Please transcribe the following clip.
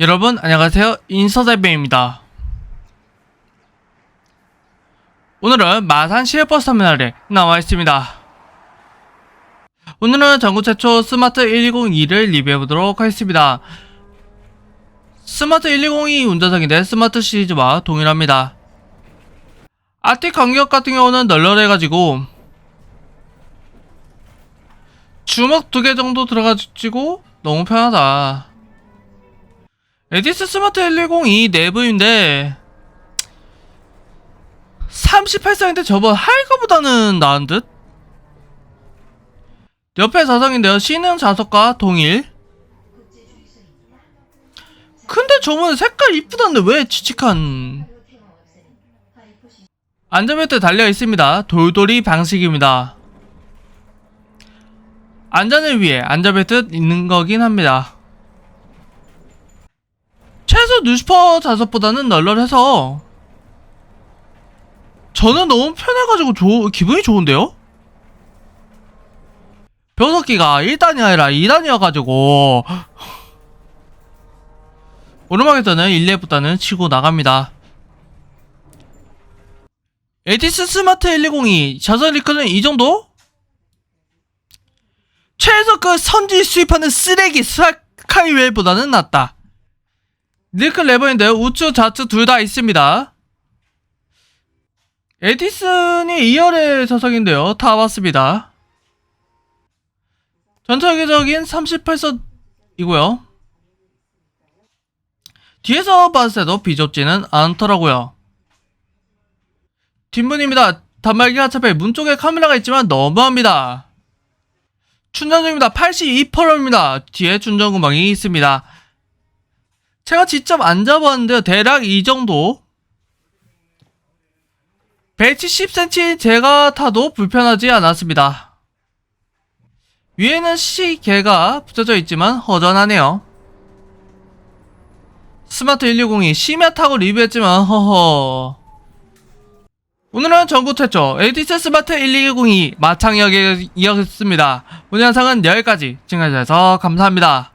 여러분 안녕하세요. 인서대배입니다. 오늘은 마산 시외버스 터미널에 나와 있습니다. 오늘은 전국 최초 스마트 1202를 리뷰해보도록 하겠습니다. 스마트 1202 운전석인데 스마트 시리즈와 동일합니다. 아틱 간격 같은 경우는 널널해가지고 주먹 두 개 정도 들어가지고 너무 편하다 에디스 스마트 110이 내부인데 38성인데 저번 하이거보다는 나은 듯? 옆에 좌석인데요. C는 좌석과 동일. 근데 저번에 색깔 이쁘던데 왜 칙칙한? 안전벨트 달려 있습니다. 돌돌이 방식입니다. 안전을 위해 안전벨트 있는 거긴 합니다 최소 뉴스퍼 좌석보다는 널널해서 저는 너무 편해가지고 조, 기분이 좋은데요? 벼석기가 1단이 아니라 2단이어가지고 오르막에서는 1레보다는 치고 나갑니다 에디스 스마트 120이 자선 리클은 이 정도? 최소 그 선지 수입하는 쓰레기 스카이웰보다는 낫다 니클 레버인데 우측 좌측 둘 다 있습니다. 에디슨이 2열의 좌석인데요. 다 왔습니다. 전체적인 38선이고요. 뒤에서 봤을 때도 비좁지는 않더라고요. 뒷문입니다. 단말기 하차패 문 쪽에 카메라가 있지만 너무합니다. 충전 중입니다. 82%입니다. 뒤에 충전 구멍이 있습니다. 제가 직접 앉아봤는데요. 대략 이 정도. 170cm 제가 타도 불편하지 않았습니다. 위에는 시계가 붙여져 있지만 허전하네요. 스마트 160이 심야 타고 리뷰했지만 허허. 오늘은 전국 최초 에디스 스마트 1210이 마창역이었습니다. 오늘 영상은 여기까지 시청해주셔서 감사합니다.